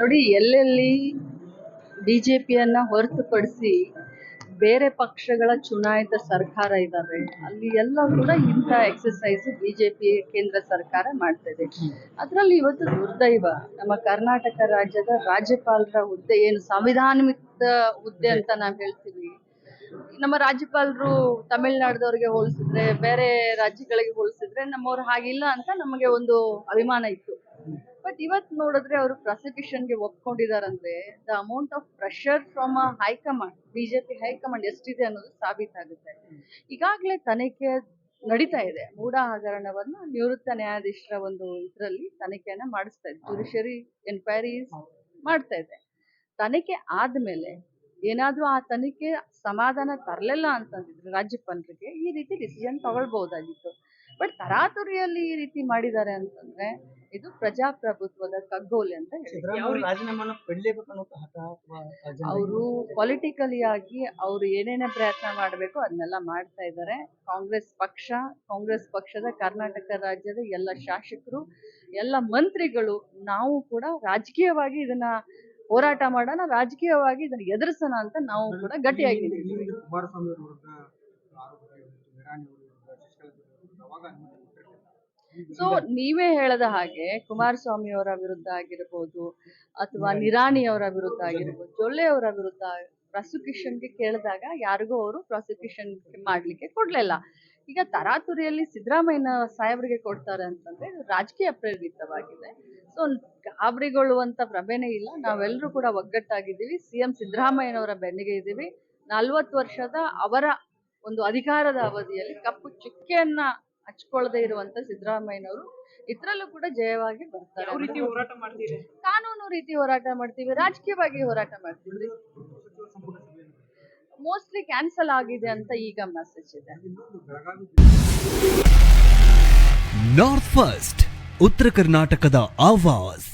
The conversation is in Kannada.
ನೋಡಿ ಎಲ್ಲೆಲ್ಲಿ ಬಿ ಜೆ ಪಿಯನ್ನು ಹೊರತುಪಡಿಸಿ ಬೇರೆ ಪಕ್ಷಗಳ ಚುನಾಯಿತ ಸರ್ಕಾರ ಇದ್ದಾವೆ ಅಲ್ಲಿ ಎಲ್ಲ ಕೂಡ ಇಂಥ ಎಕ್ಸಸೈಸ್ ಬಿ ಜೆ ಪಿ ಕೇಂದ್ರ ಸರ್ಕಾರ ಮಾಡ್ತಿದೆ ಅದರಲ್ಲಿ ಇವತ್ತು ದುರ್ದೈವ ನಮ್ಮ ಕರ್ನಾಟಕ ರಾಜ್ಯದ ರಾಜ್ಯಪಾಲರ ಹುದ್ದೆ ಏನು? ಸಂವಿಧಾನಿಕ ಹುದ್ದೆ ಅಂತ ನಾವು ಹೇಳ್ತೀವಿ. ನಮ್ಮ ರಾಜ್ಯಪಾಲರು ತಮಿಳ್ನಾಡದವ್ರಿಗೆ ಹೋಲಿಸಿದ್ರೆ ಬೇರೆ ರಾಜ್ಯಗಳಿಗೆ ಹೋಲಿಸಿದ್ರೆ ನಮ್ಮವ್ರು ಹಾಗಿಲ್ಲ ಅಂತ ನಮಗೆ ಒಂದು ಅಭಿಮಾನ ಇತ್ತು. ಬಟ್ ಇವತ್ತು ನೋಡಿದ್ರೆ ಅವರು ಒಪ್ಕೊಂಡಿದ್ದಾರೆ ಒಪ್ಕೊಂಡಿದಾರಂದ್ರೆ the amount of pressure from uh high command BJP high command ಎಷ್ಟಿದೆ ಅನ್ನೋದು ಸಾಬೀತಾಗುತ್ತೆ. ಈಗಾಗಲೇ ತನಿಖೆ ನಡೀತಾ ಇದೆ. ಮೂಢ ಹಗರಣವನ್ನ ನಿವೃತ್ತ ನ್ಯಾಯಾಧೀಶರ ಒಂದು ಇದರಲ್ಲಿ ತನಿಖೆಯನ್ನ ಮಾಡಿಸ್ತಾ ಇದೆ. ಜುಡಿಷರಿ ಎನ್ಕ್ವೈರೀಸ್ ಮಾಡ್ತಾ ಇದೆ. ತನಿಖೆ ಆದ್ಮೇಲೆ ಏನಾದ್ರೂ ಆ ತನಿಖೆ ಸಮಾಧಾನ ತರಲಿಲ್ಲ ಅಂತಂದಿದ್ರೆ ರಾಜ್ಯಪಾಲರಿಗೆ ಈ ರೀತಿ ಡಿಸಿಷನ್ ತಗೊಳ್ಬಹುದಾಗಿತ್ತು. ಬಟ್ ತರಾತುರಿಯಲ್ಲಿ ಈ ರೀತಿ ಮಾಡಿದ್ದಾರೆ ಅಂತಂದ್ರೆ ಇದು ಪ್ರಜಾಪ್ರಭುತ್ವದ ಕಗ್ಗೋಲೆ ಅಂತ ಹೇಳಿ. ಅವರು ಪೊಲಿಟಿಕಲಿ ಆಗಿ ಅವ್ರು ಏನೇನೇ ಪ್ರಯತ್ನ ಮಾಡಬೇಕು ಅದನ್ನೆಲ್ಲ ಮಾಡ್ತಾ ಇದ್ದಾರೆ. ಕಾಂಗ್ರೆಸ್ ಪಕ್ಷ ಕಾಂಗ್ರೆಸ್ ಪಕ್ಷದ ಕರ್ನಾಟಕ ರಾಜ್ಯದ ಎಲ್ಲ ಶಾಸಕರು ಎಲ್ಲ ಮಂತ್ರಿಗಳು ನಾವು ಕೂಡ ರಾಜಕೀಯವಾಗಿ ಇದನ್ನ ಹೋರಾಟ ಮಾಡೋಣ ರಾಜಕೀಯವಾಗಿ ಇದನ್ನ ಎದುರಿಸೋಣ ಅಂತ ನಾವು ಕೂಡ ಗಟ್ಟಿಯಾಗಿ ನಿಂತಿದ್ದೀವಿ. ಹಿಂದೆ ಕುಮಾರಸ್ವಾಮಿ ಸೊ ನೀವೇ ಹೇಳದ ಹಾಗೆ ಕುಮಾರಸ್ವಾಮಿ ಅವರ ವಿರುದ್ಧ ಆಗಿರ್ಬೋದು ಅಥವಾ ನಿರಾಣಿ ಅವರ ವಿರುದ್ಧ ಆಗಿರ್ಬೋದು ಜೊಲ್ಲೆ ಅವರ ವಿರುದ್ಧ ಪ್ರಾಸಿಕ್ಯೂಷನ್ಗೆ ಕೇಳಿದಾಗ ಯಾರಿಗೂ ಅವರು ಪ್ರಾಸಿಕ್ಯೂಷನ್ ಮಾಡ್ಲಿಕ್ಕೆ ಕೊಡ್ಲಿಲ್ಲ. ಈಗ ತರಾತುರಿಯಲ್ಲಿ ಸಿದ್ದರಾಮಯ್ಯನ ಸಾಹೇಬರಿಗೆ ಕೊಡ್ತಾರೆ ಅಂತಂದ್ರೆ ರಾಜಕೀಯ ಪ್ರೇರಿತವಾಗಿದೆ. ಸೊ ಗಾಬರಿಗೊಳ್ಳುವಂತ ಪ್ರಭೆನೇ ಇಲ್ಲ. ನಾವೆಲ್ಲರೂ ಕೂಡ ಒಗ್ಗಟ್ಟಾಗಿದ್ದೀವಿ. ಸಿಎಂ ಸಿದ್ದರಾಮಯ್ಯನವರ ಬೆನ್ನಿಗೆ ಇದ್ದೀವಿ. ನಲ್ವತ್ತು ವರ್ಷದ ಅವರ ಒಂದು ಅಧಿಕಾರದ ಅವಧಿಯಲ್ಲಿ ಕಪ್ಪು ಚುಕ್ಕೆಯನ್ನ ಹಚ್ಕೊಳ್ಳದೆ ಇರುವಂತ ಸಿದ್ದರಾಮಯ್ಯನವರು ಇದ್ರಲ್ಲೂ ಕೂಡ ಜಯವಾಗಿ ಬರ್ತಾರೆ. ಯಾವ ರೀತಿ ಹೋರಾಟ ಮಾಡ್ತೀವಿ ಕಾನೂನು ರೀತಿ ಹೋರಾಟ ಮಾಡ್ತೀವಿ ರಾಜಕೀಯವಾಗಿ ಹೋರಾಟ ಮಾಡ್ತೀವಿ. ಮೋಸ್ಟ್ಲಿ ಕ್ಯಾನ್ಸಲ್ ಆಗಿದೆ ಅಂತ ಈಗ ಮೆಸೇಜ್ ಇದೆ. ನಾರ್ತ್ ಫಸ್ಟ್ ಉತ್ತರ ಕರ್ನಾಟಕದ ಆವಾಜ್